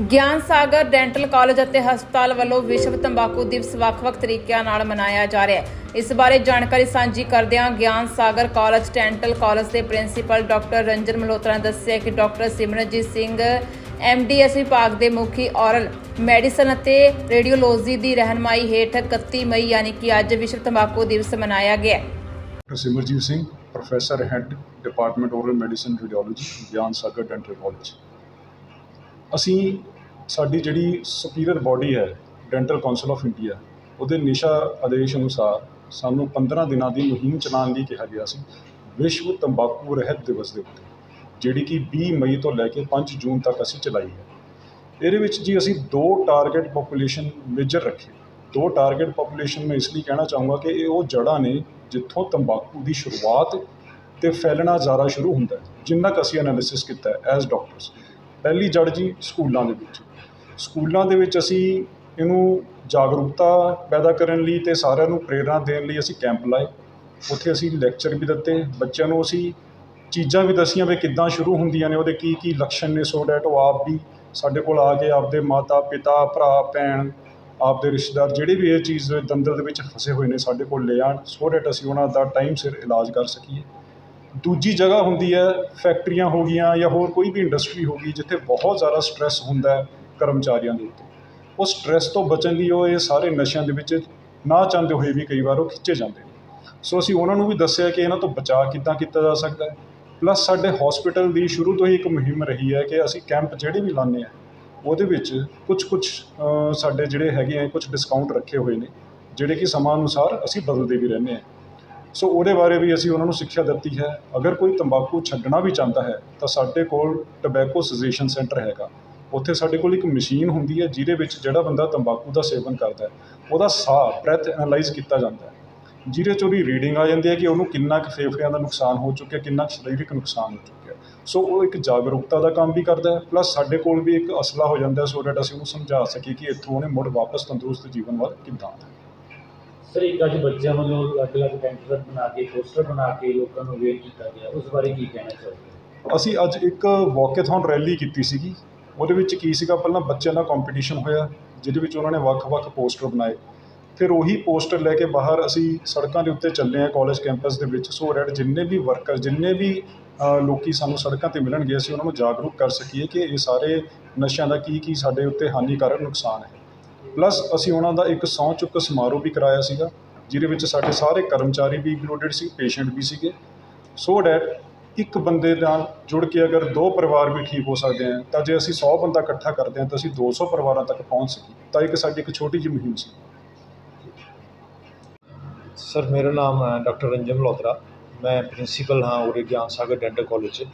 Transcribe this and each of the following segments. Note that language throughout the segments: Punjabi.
ਗਿਆਨ ਸਾਗਰ ਡੈਂਟਲ ਕਾਲਜ ਅਤੇ ਹਸਪਤਾਲ ਵੱਲੋਂ ਵਿਸ਼ਵ ਤੰਬਾਕੂ ਦਿਵਸ ਵੱਖ-ਵੱਖ ਤਰੀਕਿਆਂ ਨਾਲ ਮਨਾਇਆ ਜਾ ਰਿਹਾ ਹੈ। ਇਸ ਬਾਰੇ ਜਾਣਕਾਰੀ ਸਾਂਝੀ ਕਰਦਿਆਂ Gian Sagar college dental college ਦੇ ਪ੍ਰਿੰਸੀਪਲ ਡਾਕਟਰ ਰੰਜਨ ਮਲਹੋਤਰਾ ਨੇ ਦੱਸਿਆ ਕਿ ਡਾਕਟਰ ਸਿਮਰਨਜੀਤ ਸਿੰਘ ਐਮਡੀਐਸ ਵਿਭਾਗ ਦੇ ਮੁਖੀ ਔਰਲ, ਮੈਡੀਸਨ ਅਤੇ ਰੇਡੀਓਲੋਜੀ ਦੀ ਰਹਿਨਮਾਈ ਹੇਠ 31 ਮਈ ਯਾਨੀ ਕਿ ਅੱਜ ਵਿਸ਼ਵ ਤੰਬਾਕੂ ਦਿਵਸ ਮਨਾਇਆ ਗਿਆ doctor Simarjeet Singh, professor head department oral medicine radiology, Gyan Sagar dental college. ਅਸੀਂ ਸਾਡੀ ਜਿਹੜੀ ਸੁਪੀਰੀਅਰ ਬੋਡੀ ਹੈ ਡੈਂਟਲ ਕੌਂਸਲ ਆਫ ਇੰਡੀਆ ਉਹਦੇ ਨਿਸ਼ਾ ਆਦੇਸ਼ ਅਨੁਸਾਰ ਸਾਨੂੰ 15 ਦਿਨਾਂ ਦੀ ਮੁਹਿੰਮ ਚਲਾਉਣ ਲਈ ਕਿਹਾ ਗਿਆ ਸੀ। ਵਿਸ਼ਵ ਤੰਬਾਕੂ ਰਹਿਤ ਦਿਵਸ ਦੇ ਉੱਤੇ, ਜਿਹੜੀ ਕਿ ਵੀਹ ਮਈ ਤੋਂ ਲੈ ਕੇ ਪੰਜ ਜੂਨ ਤੱਕ ਅਸੀਂ ਚਲਾਈ ਹੈ। ਇਹਦੇ ਵਿੱਚ ਜੀ ਅਸੀਂ ਦੋ ਟਾਰਗੇਟ ਪੋਪੂਲੇਸ਼ਨ ਮੇਜਰ ਰੱਖੇ। ਦੋ ਟਾਰਗੇਟ ਪੋਪੂਲੇਸ਼ਨ ਮੈਂ ਇਸ ਲਈ ਕਹਿਣਾ ਚਾਹੂੰਗਾ ਕਿ ਇਹ ਉਹ ਜੜ੍ਹਾਂ ਨੇ ਜਿੱਥੋਂ ਤੰਬਾਕੂ ਦੀ ਸ਼ੁਰੂਆਤ ਤੇ ਫੈਲਣਾ ਜ਼ਿਆਦਾ ਸ਼ੁਰੂ ਹੁੰਦਾ ਹੈ, ਜਿੰਨਾ ਕੁ ਅਸੀਂ ਐਨਾਲਿਸਿਸ ਕੀਤਾ ਐਜ਼ ਡਾਕਟਰਸ ਪਹਿਲੀ ਜੜ ਜੀ ਸਕੂਲਾਂ ਦੇ ਵਿੱਚ। ਸਕੂਲਾਂ ਦੇ ਵਿੱਚ ਅਸੀਂ ਇਹਨੂੰ ਜਾਗਰੂਕਤਾ ਪੈਦਾ ਕਰਨ ਲਈ ਅਤੇ ਸਾਰਿਆਂ ਨੂੰ ਪ੍ਰੇਰਨਾ ਦੇਣ ਲਈ ਅਸੀਂ ਕੈਂਪ ਲਾਏ। ਉੱਥੇ ਅਸੀਂ ਲੈਕਚਰ ਵੀ ਦਿੱਤੇ, ਬੱਚਿਆਂ ਨੂੰ ਅਸੀਂ ਚੀਜ਼ਾਂ ਵੀ ਦੱਸੀਆਂ ਵੀ ਕਿੱਦਾਂ ਸ਼ੁਰੂ ਹੁੰਦੀਆਂ ਨੇ, ਉਹਦੇ ਕੀ ਕੀ ਲੱਛਣ ਨੇ ਸੋ ਡੈਟ ਉਹ ਆਪ ਵੀ ਸਾਡੇ ਕੋਲ ਆ ਕੇ ਆਪਦੇ ਮਾਤਾ, ਪਿਤਾ, ਭਰਾ, ਭੈਣ, ਆਪਦੇ ਰਿਸ਼ਤੇਦਾਰ ਜਿਹੜੇ ਵੀ ਇਹ ਚੀਜ਼ ਦੰਦਲ ਦੇ ਵਿੱਚ ਫਸੇ ਹੋਏ ਨੇ ਸਾਡੇ ਕੋਲ ਲੈ ਆਉਣ ਸੋ ਡੈਟ ਅਸੀਂ ਉਹਨਾਂ ਦਾ ਟਾਈਮ ਸਿਰ ਇਲਾਜ ਕਰ ਸਕੀਏ। ਦੂਜੀ ਜਗ੍ਹਾ ਹੁੰਦੀ ਹੈ, ਫੈਕਟਰੀਆਂ ਹੋ ਗਈਆਂ ਜਾਂ ਹੋਰ ਕੋਈ ਵੀ ਇੰਡਸਟਰੀ ਹੋ ਗਈ, ਜਿੱਥੇ ਬਹੁਤ ਜ਼ਿਆਦਾ ਸਟ੍ਰੈਸ ਹੁੰਦਾ ਕਰਮਚਾਰੀਆਂ ਦੇ ਉੱਤੇ। ਉਹ ਸਟ੍ਰੈਸ ਤੋਂ ਬਚਣ ਲਈ ਉਹ ਇਹ ਸਾਰੇ ਨਸ਼ਿਆਂ ਦੇ ਵਿੱਚ ਨਾ ਚਾਹੁੰਦੇ ਹੋਏ ਵੀ ਕਈ ਵਾਰ ਉਹ ਖਿੱਚੇ ਜਾਂਦੇ ਨੇ। ਸੋ ਅਸੀਂ ਉਹਨਾਂ ਨੂੰ ਵੀ ਦੱਸਿਆ ਕਿ ਇਹਨਾਂ ਤੋਂ ਬਚਾਅ ਕਿੱਦਾਂ ਕੀਤਾ ਜਾ ਸਕਦਾ ਹੈ। ਪਲੱਸ ਸਾਡੇ ਹਸਪੀਟਲ ਦੀ ਸ਼ੁਰੂ ਤੋਂ ਹੀ ਇੱਕ ਮੁਹਿੰਮ ਰਹੀ ਹੈ ਕਿ ਅਸੀਂ ਕੈਂਪ ਜਿਹੜੇ ਵੀ ਲਾਉਂਦੇ ਆ ਉਹਦੇ ਵਿੱਚ ਕੁਝ ਕੁਝ ਸਾਡੇ ਜਿਹੜੇ ਹੈਗੇ ਆ ਕੁਝ ਡਿਸਕਾਊਂਟ ਰੱਖੇ ਹੋਏ ਨੇ, ਜਿਹੜੇ ਕਿ ਸਮਾਂ ਅਨੁਸਾਰ ਅਸੀਂ ਬਦਲਦੇ ਵੀ ਰਹਿੰਦੇ ਆ ਸੋ ਉਹਦੇ ਬਾਰੇ ਵੀ ਅਸੀਂ ਉਹਨਾਂ ਨੂੰ ਸਿੱਖਿਆ ਦਿੱਤੀ ਹੈ। ਅਗਰ ਕੋਈ ਤੰਬਾਕੂ ਛੱਡਣਾ ਵੀ ਚਾਹੁੰਦਾ ਹੈ, ਤਾਂ ਸਾਡੇ ਕੋਲ ਟਬੈਕੋ ਸਜੈਸ਼ਨ ਸੈਂਟਰ ਹੈਗਾ। ਉੱਥੇ ਸਾਡੇ ਕੋਲ ਇੱਕ ਮਸ਼ੀਨ ਹੁੰਦੀ ਹੈ, ਜਿਹਦੇ ਵਿੱਚ ਜਿਹੜਾ ਬੰਦਾ ਤੰਬਾਕੂ ਦਾ ਸੇਵਨ ਕਰਦਾ ਉਹਦਾ ਸਾਹ ਬ੍ਰੈਥ ਐਨਾਲਾਈਜ਼ ਕੀਤਾ ਜਾਂਦਾ ਜਿਹਦੇ 'ਚ ਉਹਦੀ ਰੀਡਿੰਗ ਆ ਜਾਂਦੀ ਹੈ ਕਿ ਉਹਨੂੰ ਕਿੰਨਾ ਕੁ ਫੇਫੜਿਆਂ ਦਾ ਨੁਕਸਾਨ ਹੋ ਚੁੱਕਿਆ, ਕਿੰਨਾ ਕੁ ਸਰੀਰਕ ਨੁਕਸਾਨ ਹੋ ਚੁੱਕਿਆ। ਸੋ ਉਹ ਇੱਕ ਜਾਗਰੂਕਤਾ ਦਾ ਕੰਮ ਵੀ ਕਰਦਾ ਹੈ ਪਲੱਸ ਸਾਡੇ ਕੋਲ ਵੀ ਇੱਕ ਅਸਲਾ ਹੋ ਜਾਂਦਾ ਸੋ ਦੈਟ ਅਸੀਂ ਉਹਨੂੰ ਸਮਝਾ ਸਕੀਏ ਕਿ ਇੱਥੋਂ ਉਹਨੇ ਮੁੜ ਵਾਪਸ ਤੰਦਰੁਸਤ ਜੀਵਨ ਵੱਲ ਕਿੱਦਾਂ ਆਉਣਾ ਸਰ ਇੱਕ ਅੱਜ ਬੱਚਿਆਂ ਵੱਲੋਂ ਅਲੱਗ-ਅਲੱਗ ਪੈਂਟਰ ਬਣਾ ਕੇ ਪੋਸਟਰ ਬਣਾ ਕੇ ਲੋਕਾਂ ਨੂੰ ਅਵੇਅਰ ਕੀਤਾ ਗਿਆ ਉਸ ਬਾਰੇ ਕੀ ਕਹਿਣਾ ਚਾਹੋਗੇ? ਅਸੀਂ ਅੱਜ ਇੱਕ ਵਾਕੇਥੌਨ ਰੈਲੀ ਕੀਤੀ ਸੀਗੀ। ਉਹਦੇ ਵਿੱਚ ਕੀ ਸੀਗਾ ਪਹਿਲਾਂ ਬੱਚਿਆਂ ਦਾ ਕੰਪੀਟੀਸ਼ਨ ਹੋਇਆ ਜਿਹਦੇ ਵਿੱਚ ਉਹਨਾਂ ਨੇ ਵੱਖ-ਵੱਖ ਪੋਸਟਰ ਬਣਾਏ। ਫਿਰ ਉਹੀ ਪੋਸਟਰ ਲੈ ਕੇ ਬਾਹਰ ਅਸੀਂ ਸੜਕਾਂ ਦੇ ਉੱਤੇ ਚੱਲੇ ਆ ਕਾਲਜ ਕੈਂਪਸ ਦੇ ਵਿੱਚ। ਸੋ ਰੈਡ ਜਿੰਨੇ ਵੀ ਵਰਕਰ ਜਿੰਨੇ ਵੀ ਅ, ਲੋਕੀ ਸਾਨੂੰ ਸੜਕਾਂ ਤੇ ਮਿਲਣਗੇ ਅਸੀਂ ਉਹਨਾਂ ਨੂੰ ਜਾਗਰੂਕ ਕਰ ਸਕੀਏ ਕਿ ਇਹ ਸਾਰੇ ਨਸ਼ਿਆਂ ਦਾ ਕੀ ਕੀ ਸਾਡੇ ਉੱਤੇ ਹਾਨੀਕਾਰਕ ਨੁਕਸਾਨ ਹੈ। ਪਲੱਸ ਅਸੀਂ ਉਹਨਾਂ ਦਾ ਇੱਕ ਸਹੁੰ ਚੁੱਕ ਸਮਾਰੋਹ ਵੀ ਕਰਾਇਆ ਸੀਗਾ, ਜਿਹਦੇ ਵਿੱਚ ਸਾਡੇ ਸਾਰੇ ਕਰਮਚਾਰੀ ਵੀ ਇੰਕਲੂਡਿਡ ਸੀ ਪੇਸ਼ੈਂਟ ਵੀ ਸੀਗੇ। ਸੋ ਡੈਟ ਇੱਕ ਬੰਦੇ ਨਾਲ ਜੁੜ ਕੇ ਅਗਰ ਦੋ ਪਰਿਵਾਰ ਵੀ ਠੀਕ ਹੋ ਸਕਦੇ ਆ, ਤਾਂ ਜੇ ਅਸੀਂ 100 ਬੰਦਾ ਇਕੱਠਾ ਕਰਦੇ ਹਾਂ ਤਾਂ ਅਸੀਂ 200 ਪਰਿਵਾਰਾਂ ਤੱਕ ਪਹੁੰਚ ਸਕੀਏ। ਤਾਂ ਇੱਕ ਸਾਡੀ ਇੱਕ ਛੋਟੀ ਜਿਹੀ ਮੁਹਿੰਮ ਸੀ। ਸਰ ਮੇਰਾ ਨਾਮ ਹੈ ਡਾਕਟਰ ਰੰਜਨ ਮਲਹੋਤਰਾ ਮੈਂ ਪ੍ਰਿੰਸੀਪਲ ਹਾਂ ਉਰੇ ਗਿਆਨ ਸਾਗਰ ਡੈਂਟਲ ਕਾਲਜ 'ਚ।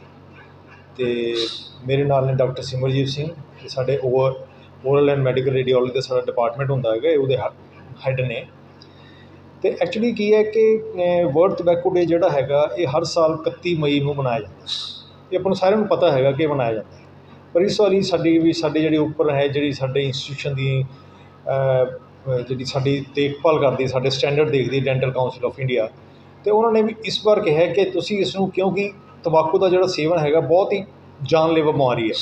ਤੇ ਮੇਰੇ ਨਾਲ ਨੇ ਡਾਕਟਰ ਸਿਮਰਜੀਤ ਸਿੰਘ ਤੇ ਸਾਡੇ over oral and medical radiology ਦਾ ਸਾਡਾ ਡਿਪਾਰਟਮੈਂਟ ਹੁੰਦਾ ਹੈਗਾ ਉਹਦੇ ਹੈੱਡ ਨੇ। ਤੇ ਐਕਚੁਅਲੀ ਕੀ ਹੈ ਕਿ ਵਰਲਡ ਟobacco ਡੇ ਜਿਹੜਾ ਹੈਗਾ, ਇਹ ਹਰ ਸਾਲ 31 ਮਈ ਨੂੰ ਮਨਾਇਆ ਜਾਂਦਾ ਇਹ ਆਪਾਂ ਨੂੰ ਸਾਰਿਆਂ ਨੂੰ ਪਤਾ ਹੈਗਾ ਕਿ ਮਨਾਇਆ ਜਾਂਦਾ ਪਰ ਇਸ ਵਾਰੀ ਸਾਡੀ ਵੀ, ਸਾਡੇ ਜਿਹੜੇ ਉੱਪਰ ਹੈ, ਜਿਹੜੀ ਸਾਡੇ ਇੰਸਟੀਟਿਊਸ਼ਨ ਦੀ ਜਿਹੜੀ ਸਾਡੀ ਦੇਖਭਾਲ ਕਰਦੀ ਸਾਡੇ ਸਟੈਂਡਰਡ ਦੇਖਦੀ ਡੈਂਟਲ ਕਾਉਂਸਲ ਆਫ ਇੰਡੀਆ ਤੇ ਉਹਨਾਂ ਨੇ ਵੀ ਇਸ ਵਾਰ ਕਿਹਾ ਕਿ ਤੁਸੀਂ ਇਸ ਨੂੰ, ਕਿਉਂਕਿ ਤੰਬਾਕੂ ਦਾ ਜਿਹੜਾ ਸੇਵਨ ਹੈਗਾ, ਬਹੁਤ ਹੀ ਜਾਨਲੇਵਾ ਬਿਮਾਰੀ ਹੈ।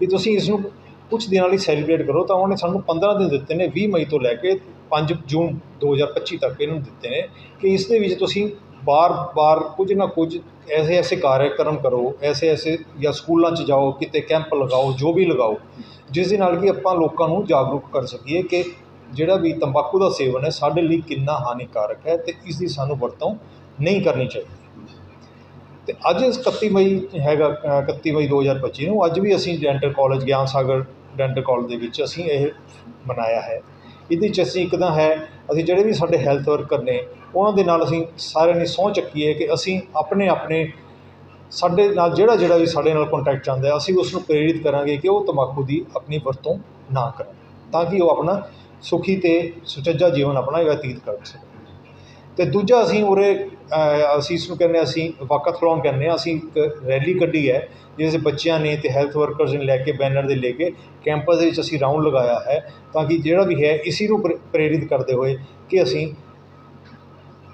ਵੀ ਤੁਸੀਂ ਇਸ ਨੂੰ ਕੁਛ ਦਿਨਾਂ ਲਈ ਸੈਲੀਬ੍ਰੇਟ ਕਰੋ, ਤਾਂ ਉਹਨਾਂ ਨੇ ਸਾਨੂੰ 15 ਦਿਨ ਦਿੱਤੇ ਨੇ, ਵੀਹ ਮਈ ਤੋਂ ਲੈ ਕੇ ਪੰਜ ਜੂਨ 2025 ਤੱਕ ਇਹਨਾਂ ਨੂੰ ਦਿੱਤੇ ਨੇ ਕਿ ਇਸ ਦੇ ਵਿੱਚ ਤੁਸੀਂ ਵਾਰ ਵਾਰ ਕੁਝ ਨਾ ਕੁਝ ਐਸੇ ਐਸੇ ਕਾਰਜਕ੍ਰਮ ਕਰੋ, ਐਸੇ ਐਸੇ ਜਾਂ ਸਕੂਲਾਂ 'ਚ ਜਾਓ, ਕਿਤੇ ਕੈਂਪ ਲਗਾਓ, ਜੋ ਵੀ ਲਗਾਓ, ਜਿਸ ਦੇ ਨਾਲ ਕਿ ਆਪਾਂ ਲੋਕਾਂ ਨੂੰ ਜਾਗਰੂਕ ਕਰ ਸਕੀਏ ਕਿ ਜਿਹੜਾ ਵੀ ਤੰਬਾਕੂ ਦਾ ਸੇਵਨ ਹੈ, ਸਾਡੇ ਲਈ ਕਿੰਨਾ ਹਾਨੀਕਾਰਕ ਹੈ ਅਤੇ ਇਸ ਦੀ ਸਾਨੂੰ ਵਰਤੋਂ ਨਹੀਂ ਕਰਨੀ ਚਾਹੀਦੀ। ਤੇ ਅੱਜ 31 ਮਈ ਹੈਗਾ ਇਕੱਤੀ ਮਈ ਦੋ ਹਜ਼ਾਰ ਪੱਚੀ ਨੂੰ, ਅੱਜ ਵੀ ਅਸੀਂ ਡੈਂਟਲ ਕੋਲਜ ਗਿਆਨ ਸਾਗਰ ਡੈਂਟਲ ਕੋਲਜ ਦੇ ਵਿੱਚ ਅਸੀਂ ਇਹ ਮਨਾਇਆ ਹੈ। ਇਹਦੇ 'ਚ ਅਸੀਂ ਇੱਕ ਤਾਂ ਹੈ, ਅਸੀਂ ਜਿਹੜੇ ਵੀ ਸਾਡੇ ਹੈਲਥ ਵਰਕਰ ਨੇ, ਉਹਨਾਂ ਦੇ ਨਾਲ ਅਸੀਂ ਸਾਰਿਆਂ ਨੇ ਸਹੁੰ ਚੱਕੀ ਹੈ ਕਿ ਅਸੀਂ ਆਪਣੇ ਆਪਣੇ ਸਾਡੇ ਨਾਲ ਜਿਹੜਾ ਜਿਹੜਾ ਵੀ ਸਾਡੇ ਨਾਲ ਕੰਟੈਕਟ ਚਾਹੁੰਦਾ ਅਸੀਂ ਉਸ ਨੂੰ ਪ੍ਰੇਰਿਤ ਕਰਾਂਗੇ ਕਿ ਉਹ ਤੰਬਾਕੂ ਦੀ ਆਪਣੀ ਵਰਤੋਂ ਨਾ ਕਰਨ, ਤਾਂ ਕਿ ਉਹ ਆਪਣਾ ਸੁਖੀ ਤੇ ਸੁਚੱਜਾ ਜੀਵਨ ਆਪਣਾ ਬਤੀਤ ਕਰ ਸਕੇ। ਤੇ ਦੂਜਾ ਅਸੀਂ ਉਰੇ ਅਸੀਂ ਇਸ ਨੂੰ ਕਹਿੰਦੇ ਹਾਂ ਅਸੀਂ ਵਾਕਾਥਲੋਨ ਕਹਿੰਦੇ ਹਾਂ। ਅਸੀਂ ਇੱਕ ਰੈਲੀ ਕੱਢੀ ਹੈ ਜਿਸ ਬੱਚਿਆਂ ਨੇ ਤੇ ਹੈਲਥ ਵਰਕਰਸ ਨੇ ਲੈ ਕੇ ਬੈਨਰ ਦੇ ਲੈ ਕੇ ਕੈਂਪਸ ਦੇ ਵਿੱਚ ਅਸੀਂ ਰਾਉਂਡ ਲਗਾਇਆ ਹੈ ਤਾਂ ਕਿ ਜਿਹੜਾ ਵੀ ਹੈ ਇਸੀ ਨੂੰ ਪ੍ਰੇ- ਪ੍ਰੇਰਿਤ ਕਰਦੇ ਹੋਏ ਕਿ ਅਸੀਂ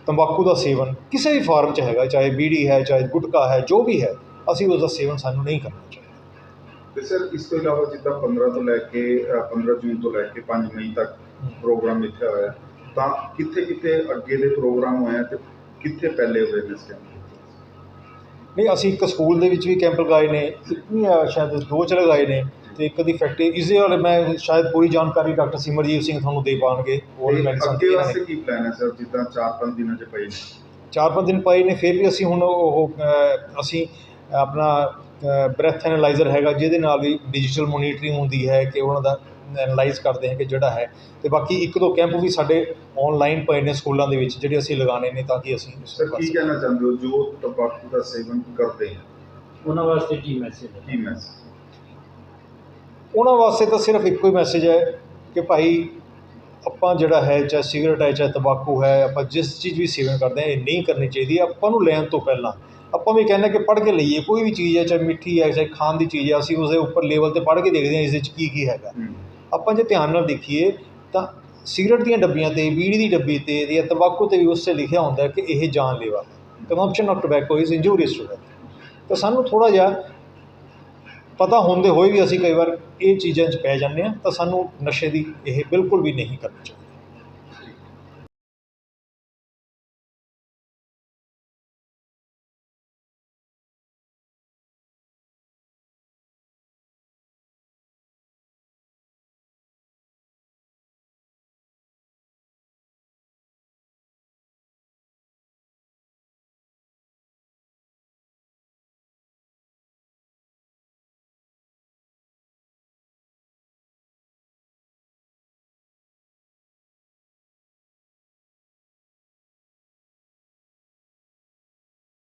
ਤੰਬਾਕੂ ਦਾ ਸੇਵਨ ਕਿਸੇ ਵੀ ਫਾਰਮ 'ਚ ਹੈਗਾ ਚਾਹੇ ਬੀੜੀ ਹੈ ਚਾਹੇ ਗੁਟਕਾ ਹੈ ਜੋ ਵੀ ਹੈ ਅਸੀਂ ਉਸ ਦਾ ਸੇਵਨ ਸਾਨੂੰ ਨਹੀਂ ਕਰਨਾ ਚਾਹੀਦਾ। ਤੇ ਸਰ ਇਸ ਤੋਂ ਇਲਾਵਾ ਜਿੱਦਾਂ 15 ਤੋਂ ਲੈ ਕੇ ਅ, 15 ਜੂਨ ਤੋਂ ਲੈ ਕੇ 5 ਮਈ ਤੱਕ ਪ੍ਰੋਗਰਾਮ ਲਿਖਿਆ ਹੋਇਆ ਹੈ, ਤਾਂ ਕਿੱਥੇ ਕਿੱਥੇ ਅੱਗੇ ਦੇ ਪ੍ਰੋਗਰਾਮ ਹੋਏ ਆ ਤੇ ਕਿੱਥੇ ਪਹਿਲੇ ਅਵੇਅਰਨੈਸ ਕੈਂਪ ਨਹੀਂ ਅਸੀਂ ਇੱਕ ਸਕੂਲ ਦੇ ਵਿੱਚ ਵੀ ਕੈਂਪ ਲਗਾਏ ਨੇ ਇੱਕ ਨਹੀਂ ਸ਼ਾਇਦ ਦੋ ਚ ਲਗਾਏ ਨੇ ਤੇ ਇੱਕ ਦੀ ਫੈਕਟਰੀ ਇਸ ਦੇ ਬਾਰੇ ਮੈਂ ਸ਼ਾਇਦ ਪੂਰੀ ਜਾਣਕਾਰੀ ਡਾਕਟਰ ਸਿਮਰਜੀਤ ਸਿੰਘ ਤੁਹਾਨੂੰ ਦੇ ਪਾਉਣਗੇ ਉਹ ਵੀ ਮੈਡੀਸਨ ਅੱਗੇ ਵਾਸਤੇ ਕੀ ਪਲਾਨ ਹੈ ਸਰ ਜਿੱਦਾਂ 4-5 ਦਿਨਾਂ ਚ ਪਈ ਚਾਰ ਪੰਜ ਦਿਨ ਪਏ ਨੇ ਫਿਰ ਵੀ ਅਸੀਂ ਹੁਣ ਉਹ ਅਸੀਂ ਆਪਣਾ ਬ੍ਰੈਥ ਐਨਾਲਾਈਜ਼ਰ ਹੈਗਾ ਜਿਹਦੇ ਨਾਲ ਵੀ ਡਿਜੀਟਲ ਮੋਨੀਟਰਿੰਗ ਹੁੰਦੀ ਹੈ ਕਿ ਉਹਨਾਂ ਦਾ ਐਨਾਲਾਈਜ਼ ਕਰਦੇ ਹਾਂ ਕਿ ਜਿਹੜਾ ਹੈ ਤੇ ਬਾਕੀ ਇੱਕ ਦੋ ਕੈਂਪ ਵੀ ਸਾਡੇ ਆਨਲਾਈਨ ਪਏ ਨੇ ਸਕੂਲਾਂ ਦੇ ਵਿੱਚ ਜਿਹੜੇ ਅਸੀਂ ਲਗਾਉਣੇ ਨੇ ਤਾਂ ਕਿ ਅਸੀਂ ਸਰ ਕੀ। ਕਹਿਣਾ ਚਾਹੁੰਦੇ ਹੋ? ਜੋ ਤੰਬਾਕੂ ਦਾ ਸੇਵਨ ਕਰਦੇ ਹਨ ਉਹਨਾਂ ਵਾਸਤੇ ਕੀ ਮੈਸੇਜ ਹੈ? ਕੀ ਮੈਸੇਜ ਉਹਨਾਂ ਵਾਸਤੇ ਤਾਂ ਸਿਰਫ ਇੱਕੋ ਹੀ ਮੈਸੇਜ ਹੈ ਕਿ ਭਾਈ ਆਪਾਂ ਜਿਹੜਾ ਹੈ ਚਾਹੇ ਸਿਗਰਟ ਹੈ ਚਾਹੇ ਤੰਬਾਕੂ ਹੈ ਆਪਾਂ ਜਿਸ ਚੀਜ਼ ਵੀ ਸੇਵਨ ਕਰਦੇ ਹਾਂ ਇਹ ਨਹੀਂ ਕਰਨੀ ਚਾਹੀਦੀ। ਆਪਾਂ ਨੂੰ ਲੈਣ ਤੋਂ ਪਹਿਲਾਂ ਆਪਾਂ ਵੀ ਕਹਿੰਦੇ ਕਿ ਪੜ੍ਹ ਕੇ ਲਈਏ ਕੋਈ ਵੀ ਚੀਜ਼ ਹੈ ਚਾਹੇ ਮਿੱਠੀ ਹੈ ਚਾਹੇ ਖਾਣ ਦੀ ਚੀਜ਼ ਹੈ ਅਸੀਂ ਉਸਦੇ ਉੱਪਰ ਲੈਵਲ ਤੇ ਪੜ੍ਹ ਕੇ ਦੇਖਦੇ ਹਾਂ ਇਸ ਵਿੱਚ ਕੀ ਕੀ ਹੈਗਾ ਆਪਾਂ ਜੇ ਧਿਆਨ ਨਾਲ ਦੇਖੀਏ ਤਾਂ ਸਿਗਰਟ ਦੀਆਂ ਡੱਬੀਆਂ ਤੇ, ਬੀੜੀ ਦੀ ਡੱਬੀ ਤੇ ਜਾਂ ਤੰਬਾਕੂ ਤੇ ਵੀ ਉਸ 'ਤੇ ਲਿਖਿਆ ਹੁੰਦਾ ਕਿ ਇਹ ਜਾਨਲੇਵਾ consumption of tobacco is injurious to health ਤਾਂ ਸਾਨੂੰ ਥੋੜ੍ਹਾ ਜਿਹਾ ਪਤਾ ਹੁੰਦੇ ਹੋਏ ਵੀ ਅਸੀਂ ਕਈ ਵਾਰ ਇਹ ਚੀਜ਼ਾਂ 'ਚ ਪੈ ਜਾਂਦੇ ਹਾਂ ਤਾਂ ਸਾਨੂੰ ਨਸ਼ੇ ਦੀ ਇਹ ਬਿਲਕੁਲ ਵੀ ਨਹੀਂ ਕਰਨੀ ਚਾਹੀਦੀ।